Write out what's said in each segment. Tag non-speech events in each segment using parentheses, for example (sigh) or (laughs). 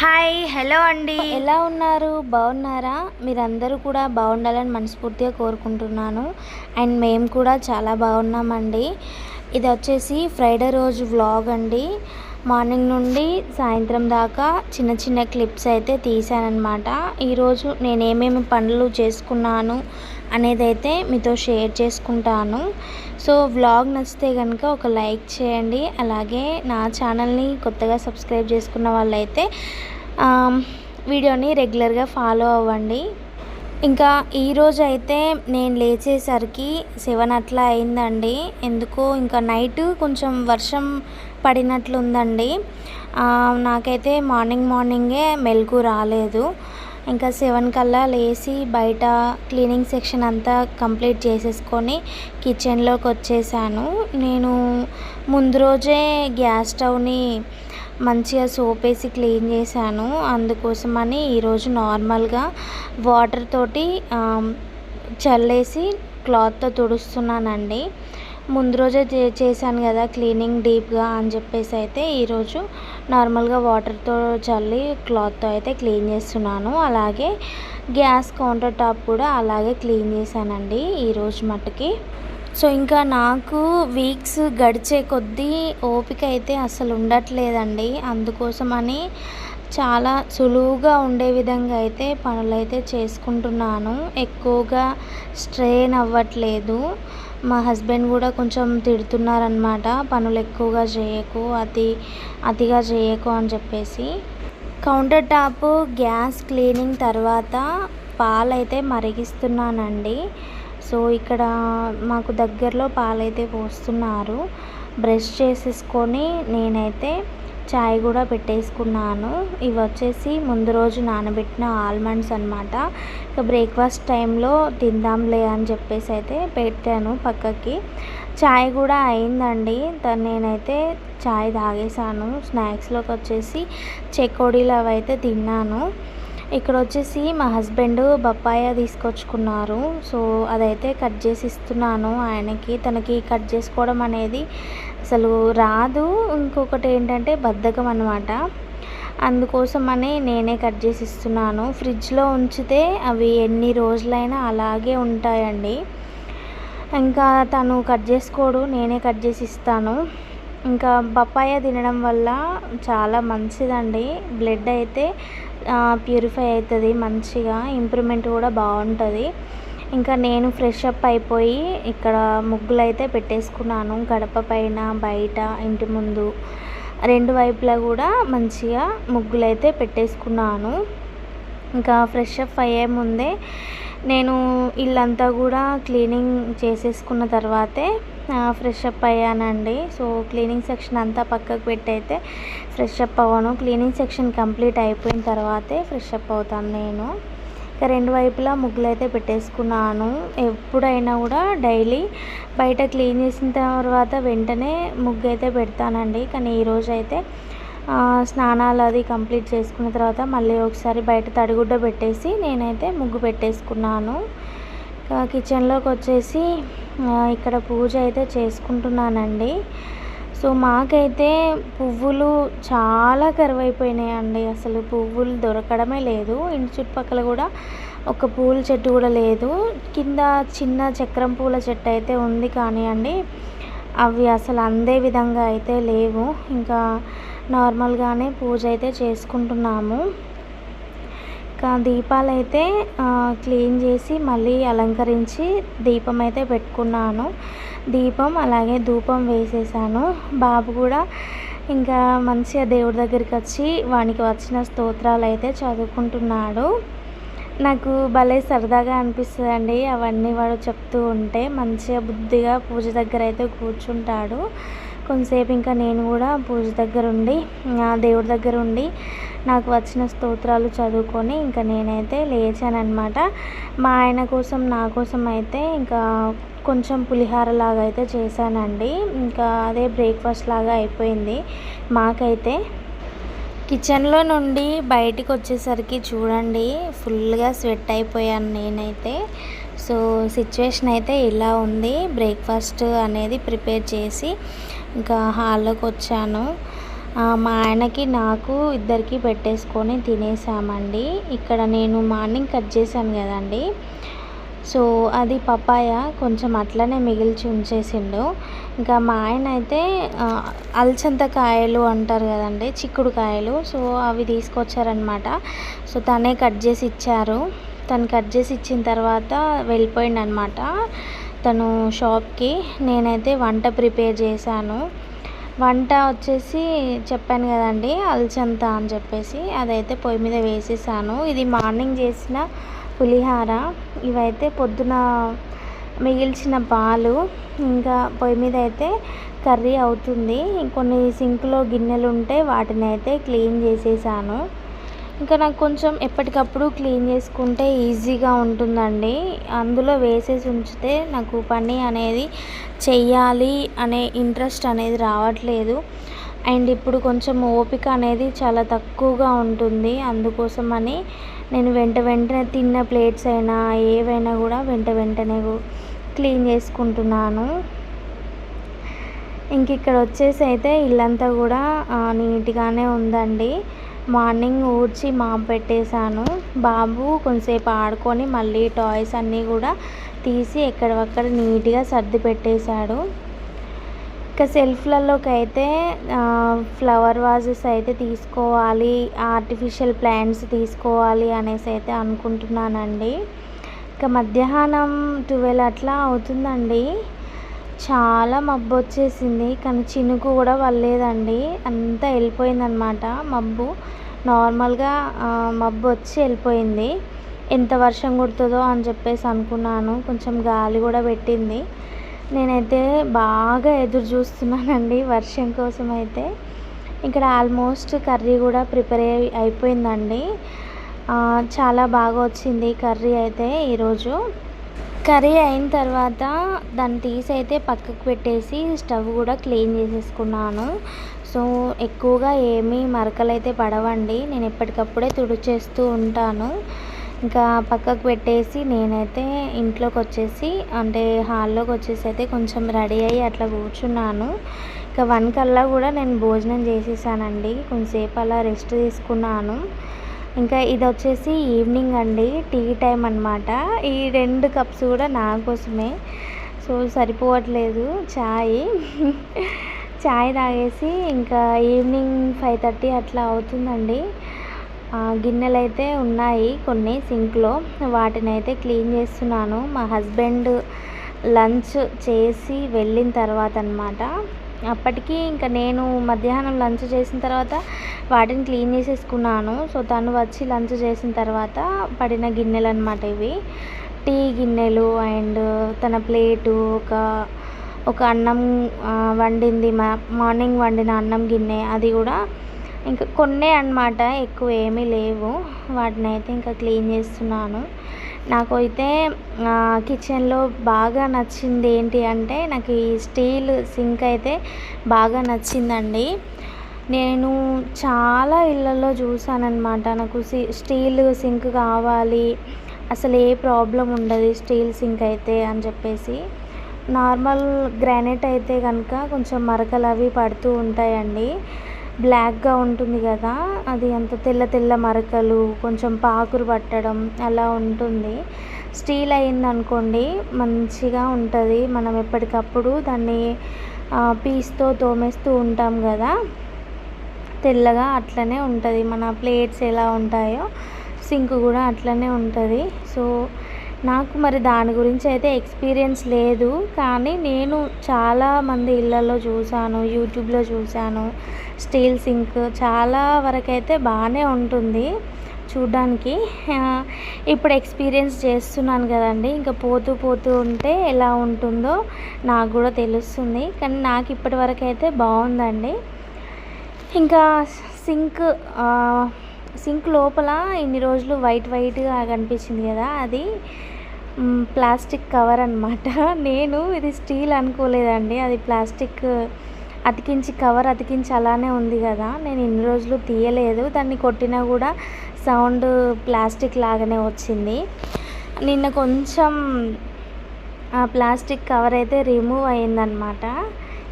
Hi hello అండి. ఎలా ఉన్నారు? బాగున్నారా? మీరందరూ కూడా బాగుండాలని మనస్ఫూర్తిగా కోరుకుంటున్నాను. అండ్ మేము కూడా చాలా బాగున్నామండి. ఇది వచ్చేసి ఫ్రైడే రోజు వ్లాగ్ అండి. మార్నింగ్ నుండి సాయంత్రం దాకా చిన్న చిన్న క్లిప్స్ అయితే తీసానమాట ఈరోజు నేను ఏమేమి పనులు చేసుకున్నాను అనేది అయితే మీతో షేర్ చేసుకుంటాను. సో వ్లాగ్ నచ్చితే కనుక ఒక లైక్ చేయండి. అలాగే నా ఛానల్ని కొత్తగా సబ్స్క్రైబ్ చేసుకున్న వాళ్ళైతే వీడియోని రెగ్యులర్గా ఫాలో అవ్వండి. ఇంకా ఈరోజు అయితే నేను లేచేసరికి సెవెన్ అట్లా అయిందండి. ఎందుకో ఇంకా నైట్ కొంచెం వర్షం పడినట్లుందండి. నాకైతే మార్నింగ్ మార్నింగే మెలకు రాలేదు. ఇంకా సెవెన్ కల్లా లేచి బయట క్లీనింగ్ సెక్షన్ అంతా కంప్లీట్ చేసేసుకొని కిచెన్లోకి వచ్చేసాను. నేను ముందు రోజే గ్యాస్ స్టవ్ని మంచిగా సోప్ వేసి క్లీన్ చేశాను. అందుకోసమని ఈరోజు నార్మల్గా వాటర్ తోటి చల్లేసి క్లాత్తో తుడుస్తున్నానండి. ముందు రోజే చే- చేశాను కదా క్లీనింగ్ డీప్గా అని చెప్పేసి అయితే ఈరోజు నార్మల్గా వాటర్తో చల్లి క్లాత్తో అయితే క్లీన్ చేస్తున్నాను. అలాగే గ్యాస్ కౌంటర్ టాప్ కూడా అలాగే క్లీన్ చేశానండి ఈరోజు మట్టుకి సో ఇంకా నాకు వీక్స్ గడిచే కొద్దీ ఓపిక అయితే అసలు ఉండట్లేదండి. అందుకోసమని చాలా సులువుగా ఉండే విధంగా అయితే పనులైతే చేసుకుంటున్నాను. ఎక్కువగా స్ట్రెయిన్ అవ్వట్లేదు. మా హస్బెండ్ కూడా కొంచెం తిడుతున్నారనమాట పనులు ఎక్కువగా చేయకు అతి అతిగా చేయకు అని చెప్పేసి. కౌంటర్ టాప్ గ్యాస్ క్లీనింగ్ తర్వాత పాలైతే మరిగిస్తున్నానండి. సో ఇక్కడ మాకు దగ్గరలో పాలైతే పోస్తున్నారు. బ్రష్ చేసేసుకొని నేనైతే చాయ్ కూడా పెట్టేసుకున్నాను. ఇవి వచ్చేసి ముందు రోజు నానబెట్టిన ఆల్మండ్స్ అనమాట ఇక బ్రేక్ఫాస్ట్ టైంలో తిందాంలే అని చెప్పేసి అయితే పెట్టాను పక్కకి. చాయ్ కూడా అయిందండి. త- నేనైతే చాయ్ తాగేసాను స్నాక్స్లోకి వచ్చేసి చెకోడీలు అవి అయితే తిన్నాను. ఇక్కడ వచ్చేసి మా హస్బెండ్ బొప్పాయ తీసుకొచ్చుకున్నారు. సో అదైతే కట్ చేసి ఇస్తున్నాను ఆయనకి. తనకి కట్ చేసుకోవడం అనేది అసలు రాదు. ఇంకొకటి ఏంటంటే బద్ధకం అనమాట అందుకోసమని నేనే కట్ చేసి ఇస్తున్నాను. ఫ్రిడ్జ్లో ఉంచితే అవి ఎన్ని రోజులైనా అలాగే ఉంటాయండి. ఇంకా తను కట్ చేసుకోడు నేనే కట్ చేసి ఇస్తాను. ఇంకా బప్పాయ తినడం వల్ల చాలా మంచిదండి. బ్లడ్ అయితే ప్యూరిఫై అవుతుంది మంచిగా. ఇంప్రూవ్మెంట్ కూడా బాగుంటుంది. ఇంకా నేను ఫ్రెష్ అప్ అయిపోయి ఇక్కడ ముగ్గులు అయితే పెట్టేసుకున్నాను. గడప పైన బయట ఇంటి ముందు రెండు వైపులా కూడా మంచిగా ముగ్గులు అయితే పెట్టేసుకున్నాను. ఇంకా ఫ్రెష్ అప్ అయ్యే ముందే నేను ఇల్లంతా కూడా క్లీనింగ్ చేసేసుకున్న తర్వాతే ఫ్రెష్ అప్ అయ్యానండి. సో క్లీనింగ్ సెక్షన్ అంతా పక్కకు పెట్టి అయితే ఫ్రెష్ అప్ అవ్వను. క్లీనింగ్ సెక్షన్ కంప్లీట్ అయిపోయిన తర్వాతే ఫ్రెష్ అప్ అవుతాను నేను. రెండు వైపులా ముగ్గులు అయితే పెట్టేసుకున్నాను. ఎప్పుడైనా కూడా డైలీ బయట క్లీన్ చేసిన తర్వాత వెంటనే ముగ్గు అయితే పెడతానండి. కానీ ఈరోజు అయితే స్నానాలు అది కంప్లీట్ చేసుకున్న తర్వాత మళ్ళీ ఒకసారి బయట తడిగుడ్డ పెట్టేసి నేనైతే ముగ్గు పెట్టేసుకున్నాను. ఇంకా కిచెన్లోకి వచ్చేసి ఇక్కడ పూజ అయితే చేసుకుంటున్నానండి. సో మాకైతే పువ్వులు చాలా కరువైపోయినాయండి. అసలు పువ్వులు దొరకడమే లేదు. ఇంటి చుట్టుపక్కల కూడా ఒక పూల చెట్టు కూడా లేదు. కింద చిన్న చక్రం పూల చెట్టు అయితే ఉంది కానీ అండి అవి అసలు అందే విధంగా అయితే లేవు. ఇంకా నార్మల్గానే పూజ అయితే చేసుకుంటున్నాము. ఇంకా దీపాలు అయితే క్లీన్ చేసి మళ్ళీ అలంకరించి దీపం అయితే పెట్టుకున్నాను. దీపం అలాగే ధూపం వేసేసాను. బాబు కూడా ఇంకా మంచిగా దేవుడి దగ్గరికి వచ్చి వానికి వచ్చిన స్తోత్రాలు అయితే చదువుకుంటున్నాడు. నాకు భలే సరదాగా అనిపిస్తుందండి అవన్నీ వాడు చెప్తూ ఉంటే. మంచిగా బుద్ధిగా పూజ దగ్గర అయితే కూర్చుంటాడు. కొంతసేపు ఇంకా నేను కూడా పూజ దగ్గర ఉండి దేవుడి దగ్గర ఉండి నాకు వచ్చిన స్తోత్రాలు చదువుకొని ఇంకా నేనైతే లేచానన్నమాట. మా ఆయన కోసం నా కోసం అయితే ఇంకా కొంచెం పులిహార లాగా అయితే చేశానండి. ఇంకా అదే బ్రేక్ఫాస్ట్ లాగా అయిపోయింది. మాకైతే కిచెన్లో నుండి బయటికి వచ్చేసరికి చూడండి ఫుల్గా స్వెట్ అయిపోయాను నేనైతే. సో సిచ్యువేషన్ అయితే ఇలా ఉంది. బ్రేక్ఫాస్ట్ అనేది ప్రిపేర్ చేసి ఇంకా హాల్లోకి వచ్చాను. మా ఆయనకి నాకు ఇద్దరికి పెట్టేసుకొని తినేసామండి. ఇక్కడ నేను మార్నింగ్ కట్ చేశాను కదండి. సో అది పపాయ కొంచెం అట్లనే మిగిల్చి ఉంచేసిండు. ఇంకా మా ఆయన అయితే అల్చంత అలసందకాయలు అంటారు కదండి చిక్కుడు కాయలు సో అవి తీసుకొచ్చారనమాట సో తనే కట్ చేసి ఇచ్చారు. తను కట్ చేసి ఇచ్చిన తర్వాత వెళ్ళిపోయిండు అనమాట తను షాప్కి. నేనైతే వంట ప్రిపేర్ చేశాను. వంట వచ్చేసి చెప్పాను కదండి అలచంత అని చెప్పేసి. అదైతే పొయ్యి మీద వేసేసాను. ఇది మార్నింగ్ చేసిన పులిహార ఇవైతే పొద్దున మిగిల్చిన పాలు ఇంకా పొయ్యి మీద అయితే కర్రీ అవుతుంది. కొన్ని సింక్లో గిన్నెలు ఉంటే వాటిని అయితే క్లీన్ చేసేసాను. ఇంకా నాకు కొంచెం ఎప్పటికప్పుడు క్లీన్ చేసుకుంటే ఈజీగా ఉంటుందండి. అందులో వేసేసి ఉంచితే నాకు పని అనేది చెయ్యాలి అనే ఇంట్రెస్ట్ అనేది రావట్లేదు. అండ్ ఇప్పుడు కొంచెం ఓపిక అనేది చాలా తక్కువగా ఉంటుంది. అందుకోసమని నేను వెంట వెంటనే తిన్న ప్లేట్స్ అయినా ఏవైనా కూడా వెంట వెంటనే క్లీన్ చేసుకుంటున్నాను. ఇంక ఇక్కడ వచ్చేసి అయితే ఇల్లంతా కూడా నీట్గానే ఉందండి. మార్నింగ్ ఊడ్చి మాప్ పెట్టేశాను. బాబు కొంతసేపు ఆడుకొని మళ్ళీ టాయ్స్ అన్నీ కూడా తీసి ఎక్కడవక్కడ నీట్గా సర్ది పెట్టేశాడు. ఇంకా సెల్ఫ్లలోకి అయితే ఫ్లవర్ వాజెస్ అయితే తీసుకోవాలి ఆర్టిఫిషియల్ ప్లాంట్స్ తీసుకోవాలి అనేసి అయితే అనుకుంటున్నానండి. ఇంకా మధ్యాహ్నం ట్వెల్వ్ అట్లా అవుతుందండి. చాలా మబ్బు వచ్చేసింది కానీ చినుకు కూడా పడలేదండి. అంతా వెళ్ళిపోయిందనమాట మబ్బు. నార్మల్గా మబ్బు వచ్చి వెళ్ళిపోయింది. ఎంత వర్షం కుడుతుందో అని చెప్పేసి అనుకున్నాను. కొంచెం గాలి కూడా పెట్టింది. నేనైతే బాగా ఎదురు చూస్తున్నానండి వర్షం కోసం అయితే. ఇక్కడ ఆల్మోస్ట్ కర్రీ కూడా ప్రిపేర్ అయి అయిపోయిందండి. చాలా బాగా వచ్చింది కర్రీ అయితే ఈరోజు. కర్రీ అయిన తర్వాత దాన్ని తీసి అయితే పక్కకు పెట్టేసి స్టవ్ కూడా క్లీన్ చేసేసుకున్నాను. సో ఎక్కువగా ఏమీ మరకలు అయితే పడవండి. నేను ఎప్పటికప్పుడే తుడిచేస్తూ ఉంటాను. ఇంకా పక్కకు పెట్టేసి నేనైతే ఇంట్లోకి వచ్చేసి అంటే హాల్లోకి వచ్చేసి అయితే కొంచెం రెడీ అయ్యి అట్లా కూర్చున్నాను. ఇంకా వన్ కల్లా కూడా నేను భోజనం చేసేసానండి. కొంచెంసేపు అలా రెస్ట్ తీసుకున్నాను. ఇంకా ఇది వచ్చేసి ఈవినింగ్ అండి. టీ టైం అన్నమాట. ఈ రెండు కప్స్ కూడా నా కోసమే. సో సరిపోవట్లేదు. చాయ్. (laughs) చాయ్ తాగేసి ఇంకా ఈవినింగ్ ఫైవ్ థర్టీ అట్లా అవుతుందండి. గిన్నెలు అయితే ఉన్నాయి కొన్ని సింక్లో. వాటిని అయితే క్లీన్ చేస్తున్నాను. మా హస్బెండ్ లంచ్ చేసి వెళ్ళిన తర్వాత అనమాట అప్పటికి ఇంకా నేను మధ్యాహ్నం లంచ్ చేసిన తర్వాత వాటిని క్లీన్ చేసేసుకున్నాను. సో తను వచ్చి లంచ్ చేసిన తర్వాత పడిన గిన్నెలు అనమాట ఇవి. టీ గిన్నెలు అండ్ తన ప్లేటు ఒక ఒక అన్నం వండింది. మా మార్నింగ్ వండిన అన్నం గిన్నె. అది కూడా ఇంకా కొన్నే అన్నమాట ఎక్కువ ఏమీ లేవు. వాటిని అయితే ఇంకా క్లీన్ చేస్తున్నాను. నాకు అయితే కిచెన్లో బాగా నచ్చింది ఏంటి అంటే నాకు ఈ స్టీల్ సింక్ అయితే బాగా నచ్చిందండి. నేను చాలా ఇళ్ళల్లో చూసానమాట నాకు సి- స్టీల్ సింక్ కావాలి అసలు ఏ ప్రాబ్లం ఉండదు స్టీల్ సింక్ అయితే అని చెప్పేసి. నార్మల్ గ్రానైట్ అయితే కనుక కొంచెం మరకలు అవి పడుతూ ఉంటాయండి. బ్లాక్గా ఉంటుంది కదా అది అంత తెల్ల తెల్ల మరకలు కొంచెం పాకురు పట్టడం అలా ఉంటుంది. స్టీల్ అయిందనుకోండి మంచిగా ఉంటుంది. మనం ఎప్పటికప్పుడు దాన్ని పీస్తో తోమేస్తూ ఉంటాం కదా. తెల్లగా అట్లనే ఉంటుంది. మన ప్లేట్స్ ఎలా ఉంటాయో సింక్ కూడా అట్లనే ఉంటుంది. సో నాకు మరి దాని గురించి అయితే ఎక్స్పీరియన్స్ లేదు కానీ నేను చాలా మంది ఇళ్ళల్లో చూశాను యూట్యూబ్లో చూశాను స్టీల్ సింక్ చాలా వరకైతే బాగానే ఉంటుంది చూడ్డానికి. ఇప్పుడు ఎక్స్పీరియన్స్ చేస్తున్నాను కదండి ఇంకా పోతూ పోతూ ఉంటే ఎలా ఉంటుందో నాకు కూడా తెలుస్తుంది కానీ నాకు ఇప్పటి వరకు అయితే బాగుందండి. ఇంకా సింక్ సింక్ లోపల ఇన్ని రోజులు వైట్ వైట్గా కనిపించింది కదా అది. ప్లాస్టిక్ కవర్ అనమాట (laughs) నేను ఇది స్టీల్ అనుకోలేదండి. అది ప్లాస్టిక్ అతికించి కవర్ అతికించి అలానే ఉంది కదా. నేను ఇన్ని రోజులు తీయలేదు. దాన్ని కొట్టినా కూడా సౌండ్ ప్లాస్టిక్ లాగానే వచ్చింది. నిన్న కొంచెం ఆ ప్లాస్టిక్ కవర్ అయితే రిమూవ్ అయిందనమాట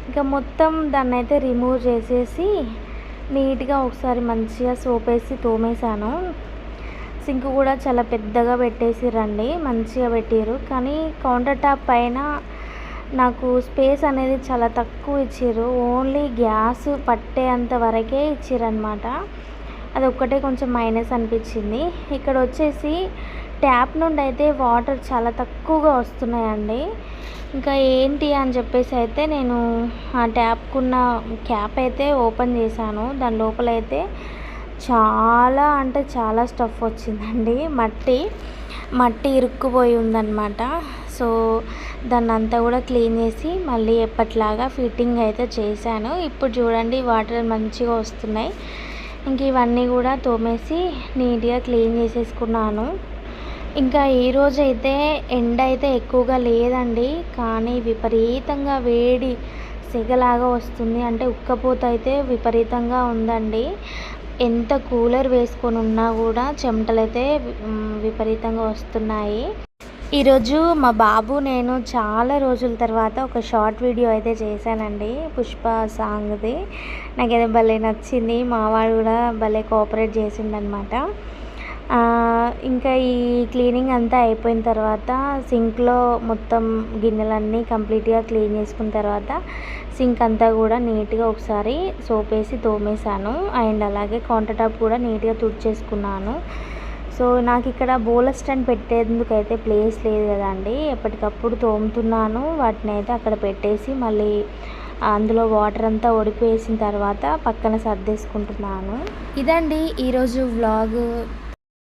ఇంకా మొత్తం దాన్ని అయితే రిమూవ్ చేసేసి నీట్గా ఒకసారి మంచిగా సోప్ వేసి తోమేశాను. సింక్ కూడా చాలా పెద్దగా పెట్టేసిరండి మంచిగా పెట్టారు కానీ కౌంటర్ టాప్ పైన నాకు స్పేస్ అనేది చాలా తక్కువ ఇచ్చారు ఓన్లీ గ్యాస్ పట్టేంత వరకే ఇచ్చారనమాట అది ఒక్కటే కొంచెం మైనస్ అనిపించింది. ఇక్కడ వచ్చేసి ట్యాప్ నుండి అయితే వాటర్ చాలా తక్కువగా వస్తున్నాయండి. ఇంకా ఏంటి అని చెప్పేసి అయితే నేను ఆ ట్యాప్కున్న క్యాప్ అయితే ఓపెన్ చేశాను. దాని లోపల అయితే చాలా అంటే చాలా స్టఫ్ వచ్చిందండి. మట్టి మట్టి ఇరుక్కుపోయి ఉందన్నమాట. సో దాన్ని అంతా కూడా క్లీన్ చేసి మళ్ళీ ఎప్పట్లాగా ఫిట్టింగ్ అయితే చేశాను. ఇప్పుడు చూడండి వాటర్ మంచిగా వస్తున్నాయి. ఇంక ఇవన్నీ కూడా తోమేసి నీట్గా క్లీన్ చేసేసుకున్నాను. ఇంకా ఈరోజు అయితే ఎండ అయితే ఎక్కువగా లేదండి. కానీ విపరీతంగా వేడి సెగలాగా వస్తుంది. అంటే ఉక్కపోత అయితే విపరీతంగా ఉందండి. ఎంత కూలర్ వేసుకొని ఉన్నా కూడా చెమటలు అయితే విపరీతంగా వస్తున్నాయి. ఈరోజు మా బాబు నేను చాలా రోజుల తర్వాత ఒక షార్ట్ వీడియో అయితే చేశానండి. పుష్ప సాంగ్ది. నాకైతే భలే నచ్చింది. మావాడు కూడా భలే కోఆపరేట్ చేసిండనమాట ఇంకా ఈ క్లీనింగ్ అంతా అయిపోయిన తర్వాత సింక్లో మొత్తం గిన్నెలన్నీ కంప్లీట్గా క్లీన్ చేసుకున్న తర్వాత సింక్ అంతా కూడా నీట్గా ఒకసారి సోప్ వేసి తోమేశాను. అండ్ అలాగే కౌంటర్ టాప్ కూడా నీట్గా తుడిచేసుకున్నాను. సో నాకు ఇక్కడ బోల స్టాండ్ పెట్టేందుకు అయితే ప్లేస్ లేదు కదండి. ఎప్పటికప్పుడు తోముతున్నాను. వాటిని అయితే అక్కడ పెట్టేసి మళ్ళీ అందులో వాటర్ అంతా ఒడిపేసిన తర్వాత పక్కన సర్దేసుకుంటున్నాను. ఇదండి ఈరోజు వ్లాగ్.